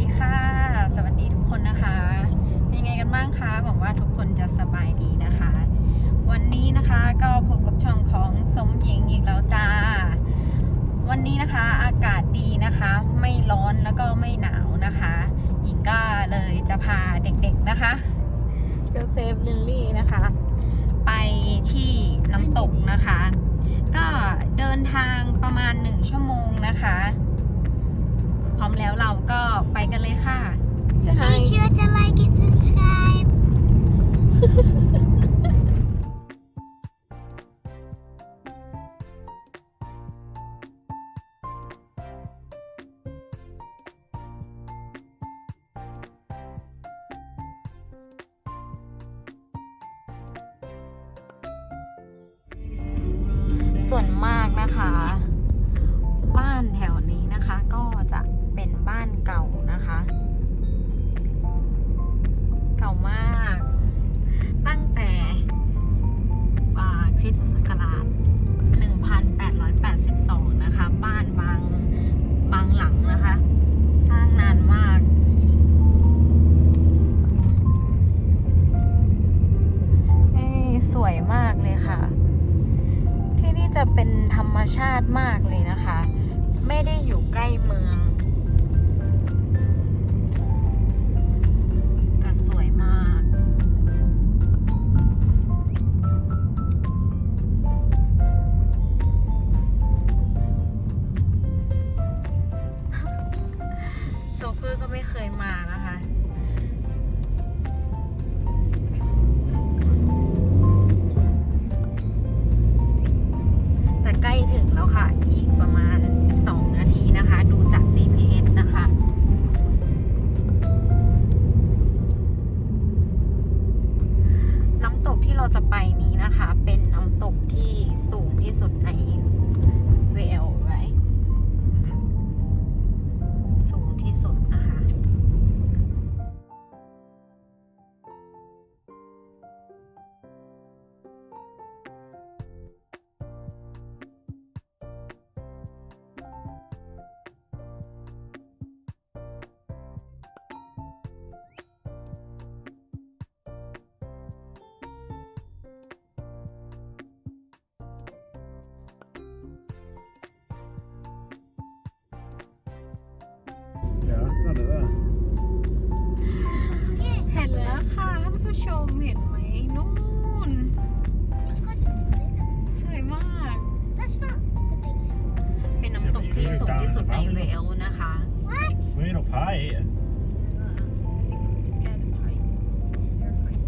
ดีค่ะ สวัสดีทุกคนนะคะ เป็นยังไงกันบ้างคะ หวังว่าทุกคนจะสบายดีนะคะ วันนี้นะคะก็พบกับช่องของสมหญิงอีกแล้วจ้า วันนี้นะคะอากาศดีนะคะ ไม่ร้อนแล้วก็ไม่หนาวนะคะ หญิงก็เลยจะพาเด็กๆนะคะ เจเซฟลิลลี่นะคะ ไปที่น้ำตกนะคะ ก็เดินทางประมาณหนึ่งชั่วโมงนะคะ พร้อมแล้วเราก็ไปกันเลยค่ะจะห้ Make sure to like and subscribe. เฟอร์ก็ไม่เคยมานะคะ Ja, ja det där. เห็นแล้วค่ะท่านผู้ชมเห็นไหมนู่น It's got to be bigger. สวยมาก That's not the biggest one. เป็นน้ำตกที่สูงที่สุดในเวลส์นะคะ What? We're up high here.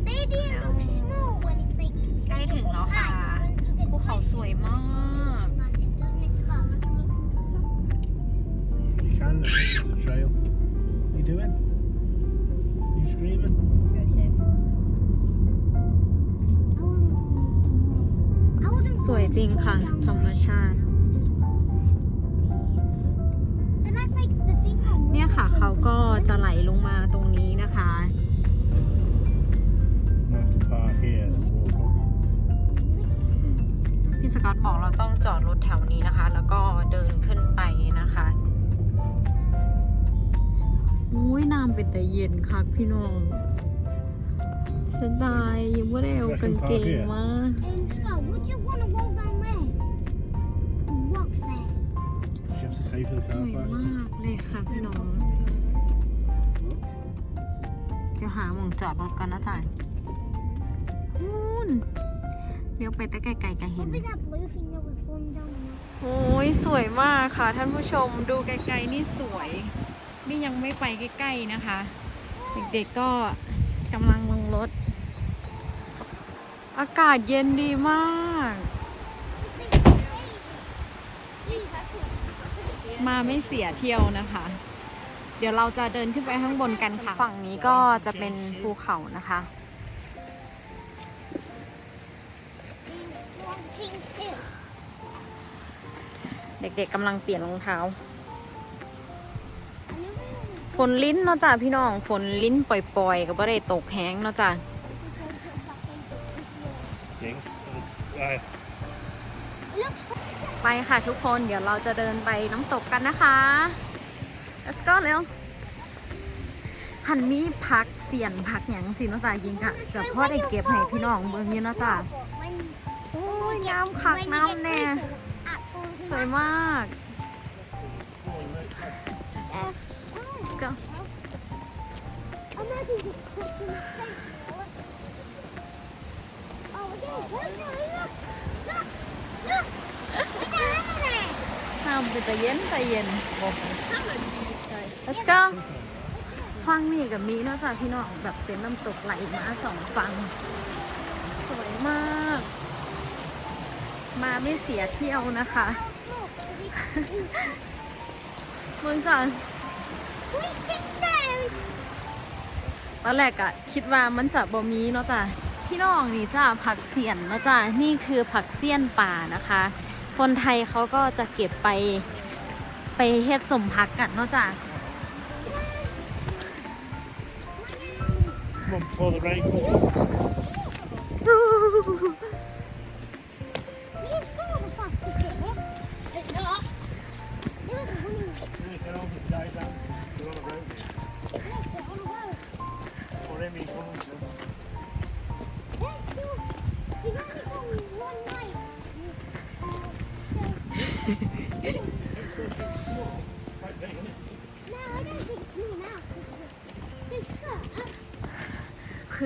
Maybe it looks small when it's like ใกล้ถึงแล้วค่ะ high. When you get ภูเขา close, สวยมาก it's จริงค่ะ ธรรมชาติ เนี่ยค่ะเขาก็จะไหลลงมาตรงนี้นะคะ พี่สกอตบอกเราต้องจอดรถแถวนี้นะคะ แล้วก็เดินขึ้นไปนะคะอุ้ยน้ำเป็นแต่เย็นค่ะพี่น้องเสียดายยังไม่ได้เอากางเกงมา You have to pay for the ส car วย park. มากเลยค่ะพี่น้อง เดี๋ยวหาหมองจอดรถก่อนนะจ๊ะนู่นเลี้ยวไปแต่ไกลๆก็เห็น What was that blue thing that was falling down? โอ้ยสวยมากค่ะท่านผู้ชมดูไกลๆนี่สวย นี่ยังไม่ไปใกล้ๆนะคะ เด็กๆก็กำลังลงรถ อากาศเย็นดีมาก มาไม่เสียเที่ยวนะคะ เดี๋ยวเราจะเดินขึ้นไปข้างบนกันค่ะ ฝั่งนี้ก็จะเป็นภูเขานะคะ Pink too. เด็กๆกำลังเปลี่ยนรองเท้า ฝนลิ้นเนาะจ้ะพี่น้อง ฝนลิ้นปล่อยๆก็บ่ได้ตกแห้งเนาะจ้ะ Ding. Right. It looks ไปค่ะทุกคนเดี๋ยวเราจะเดินไปน้ำตกกันนะคะ let's go เร็วคันมีพักเสียนพักหยังสินะจ้ะยิงกะจะพ่อได้เก็บให้พี่น้องเบิ่งอยู่นะจ้ะโอ้ยงามคักน้ำ get แน่สวยมาก Yes. Let's go Imagine just touching the face. Oh, again, closer, look, look, look. Look at there. น้ำเป็นตะเย็นตะเย็น Let's go ฟังนี่กับมีเนาะจ้ะพี่น้องแบบเป็นน้ำตกไหลมาสองฝั่งสวยมาก มาไม่เสียเที่ยวนะคะ Look, เมืองจ้ะ we skip stones. ตอนแรกอะคิดว่ามันจะบ่มีเนาะจ้ะพี่น้องนี่จ้าผักเสียนเนาะจ้ะนี่คือผักเสี้ยนป่านะคะ คนไทยเขาก็จะเก็บไปไปเฮ็ดสมพักกันเนาะจ้ะ for the rain ค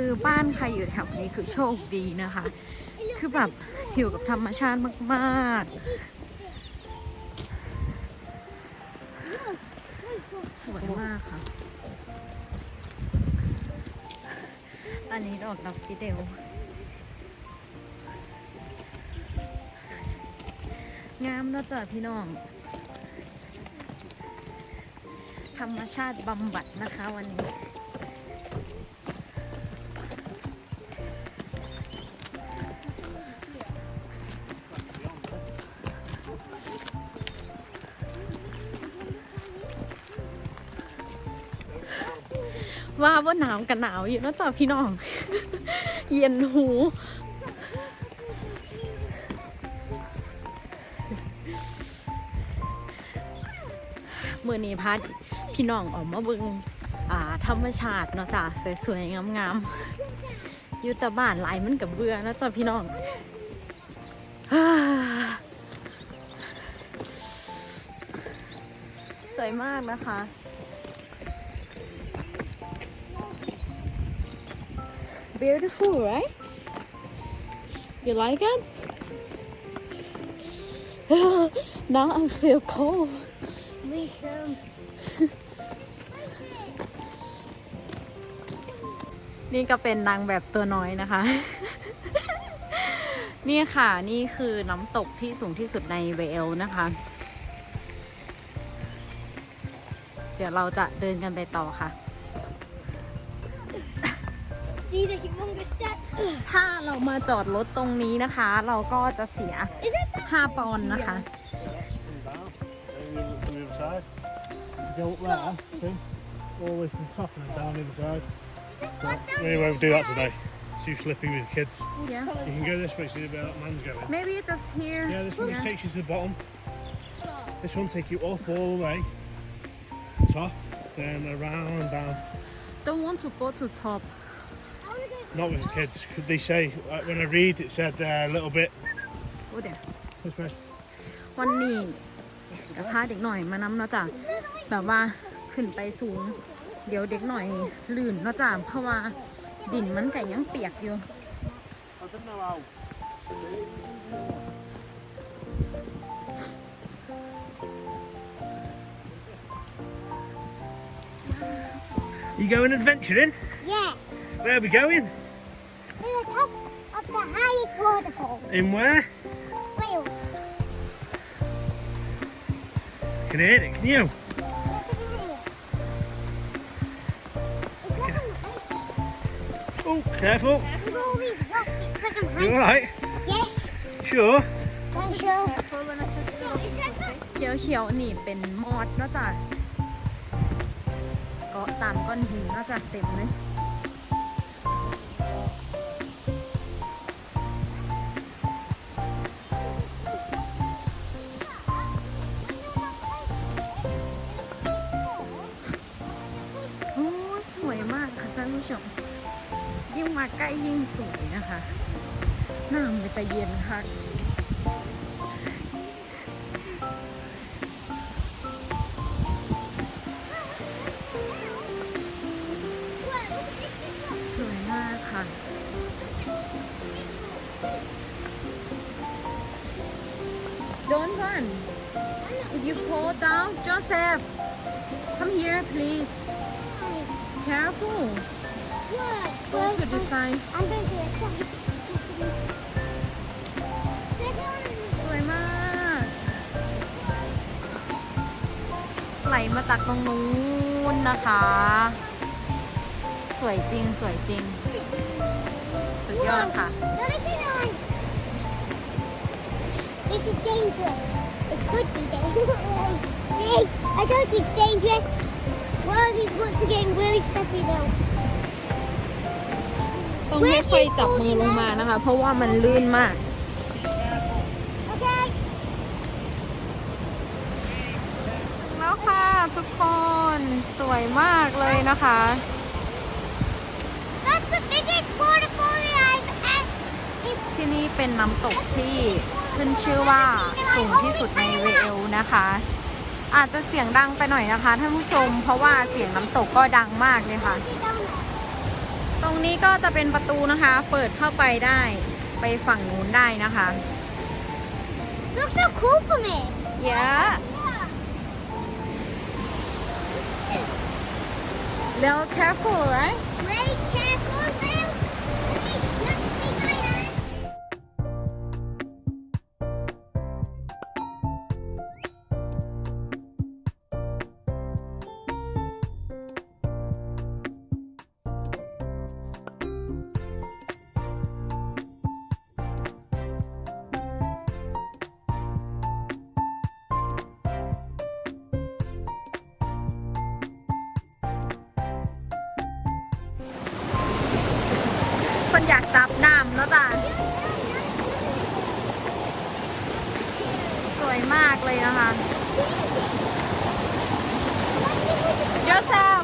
ือบ้านใครอยู่แถวนี้คือโชคดีนะคะ คือแบบอยู่กับธรรมชาติมาก ๆ สวยมากค่ะ อันนี้ดอกดอกกิเดล งามเนาะจ้ะพี่น้อง ธรรมชาติบำบัดนะคะวันนี้ว่าว่าหนาวกันหนาวอยู่นะจ้ะพี่น้อง เย็นหู อนี้พัดพี่น้องออกมาเบิงอ่าธรรมชาติเนาะจ้ะสวยๆงามๆอยู่แต่บ้านหลายมันกับเบื่อนะจ้ะพี่น้องสวยมากนะคะ Beautiful, right? You like it? now I feel cold. Me too. นี่ก็เป็นนางแบบตัวน้อยนะคะ นี่ค่ะนี่คือน้ำตกที่สูงที่สุดในเวลส์นะคะ เดี๋ยวเราจะเดินกันไปต่อค่ะ See the humongous steps? ถ้าเรามาจอดรถตรงนี้นะคะ เราก็จะเสีย Is it that? 5ปอนด์นะคะ side. Go up there, see? All the way from top and then down the other side. We won't do that today. Too slippy with the kids. Yeah. You can go this way, see where that man's going. Maybe it's just here. Yeah, this one yeah. just takes you to the bottom. This one takes you up all the way. Top, then around and down. Don't want to go to top. Not with the kids. Could they say uh, when I read it said uh, a little bit? Oh there. This way. One knee. นี้กับพาเด็กหน่อยมานำเนาะจ้ะแบบว่าขึ้นไปสูง เดี๋ยวเด็กหน่อยลื่นเนาะจ้ะเพราะว่าดินมันก็ยังเปียกอยู่ I don't know how. You going adventuring? Yeah. Where are we going? To the top of the highest waterfall. In where? Can you hear it? Can you? Yes, I can hear it. It's like I'm Oh, careful. With all these rocks, it's like I'm You high. alright? Yes. Sure. I'm sure. Yeah, is that that? เขียวเขียวๆนี่เป็นมอดเนาะจ้ะเกาะตามก้อนหินเนาะจ้ะเต็มเลยโอ้ยสวย ผู้ชม ยิ่งมาใกล้ยิ่งสวยนะคะน้ำเป็นตะเย็นค่ะสวยมากค่ะ Don't run. If you fall down, Joseph, come here, please. Careful. Go to the side. I'm going to a shop. สวยมาก ไหลมาจากตรงนู้นนะคะ สวยจริงสวยจริง สุดยอดค่ะ This is dangerous. It could be dangerous. See, I told you it's dangerous. One of these roots are getting really slippery though. ต้องไม่ค่อยจับมือลงมานะคะ เพราะว่ามันลื่นมาก Okay. แล้วค่ะทุกคนสวยมากเลยนะคะ That's the biggest waterfall that I've ever. ที่นี่เป็นน้ำตกที่ขึ้นชื่อว่าสูงที่สุดในเวลนะคะ อาจจะเสียงดังไปหน่อยนะคะท่านผู้ชม เพราะว่าเสียงน้ำตกก็ดังมากเลยค่ะ ตรงนี้ก็จะเป็นประตูนะคะ เปิดเข้าไปได้ไปฝั่งนู้นได้นะคะ Looks so cool for me. yeah แล้ว careful right Very careful, คนอยากจับน้ำแล้วจ้ะสวยมากเลยนะคะเยี่ยมเลย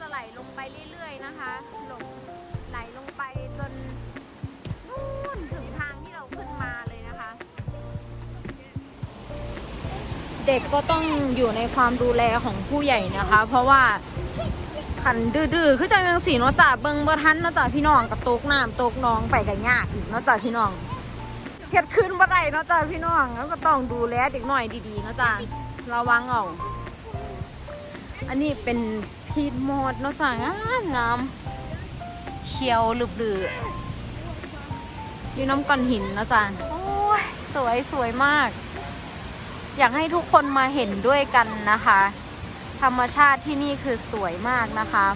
จะไหลลงไปเรื่อยๆนะคะหลงไหลลงไปจนนู่นถึงทางที่เราขึ้นมาเลยนะคะ เด็กก็ต้องอยู่ในความดูแลของผู้ใหญ่นะคะ เพราะว่าขันดื้อๆคือจังจังสีเนาะจ่าเบิงบ่ทันเนาะจ่าพี่น้องกับโต๊กน้ำโต๊กน้องไปกันยากอีกเนาะจ่าพี่น้องเฮ็ดขึ้นบ่ได้เนาะจ่าพี่น้องแล้วก็ต้องดูแลเด็กหน่อยดีๆนาะจ่าระวังเอาอันนี้เป็น พีดหมดเนาะจ้างามงามเขียวหลืบๆออยู่น้ำก้อนหินนะจ๊ะโอ้ยสวยสวยมาก อยากให้ทุกคนมาเห็นด้วยกันนะคะ ธรรมชาติที่นี่คือสวยมากนะคะ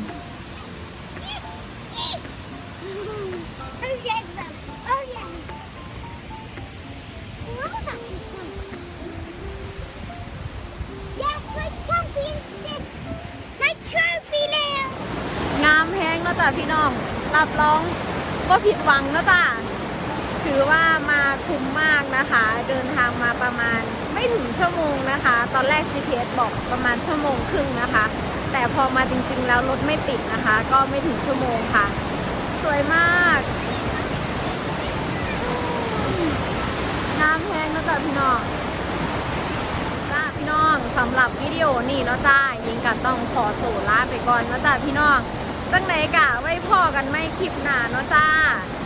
Yes. Oh yes. Oh yeah. What was that? Yes, my champion stick. My trophy now. ะจ้ะพี่น้อง รับรองว่าผิดหวังนะจ้ะถือว่ามาคุ้มมากนะคะ เดินทางมาประมาณไม่ถึงชั่วโมงนะคะ ตอนแรก GPS บอกประมาณชั่วโมงครึ่งนะคะ แต่พอมาจริงๆแล้วรถไม่ติดนะคะ ก็ไม่ถึงชั่วโมงค่ะ สวยมากน้ำแพงนะจ๊ะพี่น้องจ้าพี่น้องสำหรับวิดีโอนี้เนาะจ้ายิงกันต้องขอตัวลาไปก่อนเนาะจ้าพี่น้อง จังไหนกะไว้พ่อกันไม่คลิปหนาเนาะจ้า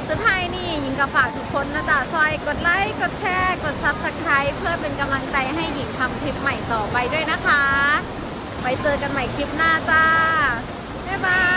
สุดท้ายนี่หญิงกับฝากทุกคนนะจ๊ะซอยกดไลค์กดแชร์กดซับสไคร b e เพื่อเป็นกำลังใจให้หญิงทำคลิปใหม่ต่อไปด้วยนะคะ ไปเจอกันใหม่คลิปหน้าจ้า บ๊ายบาย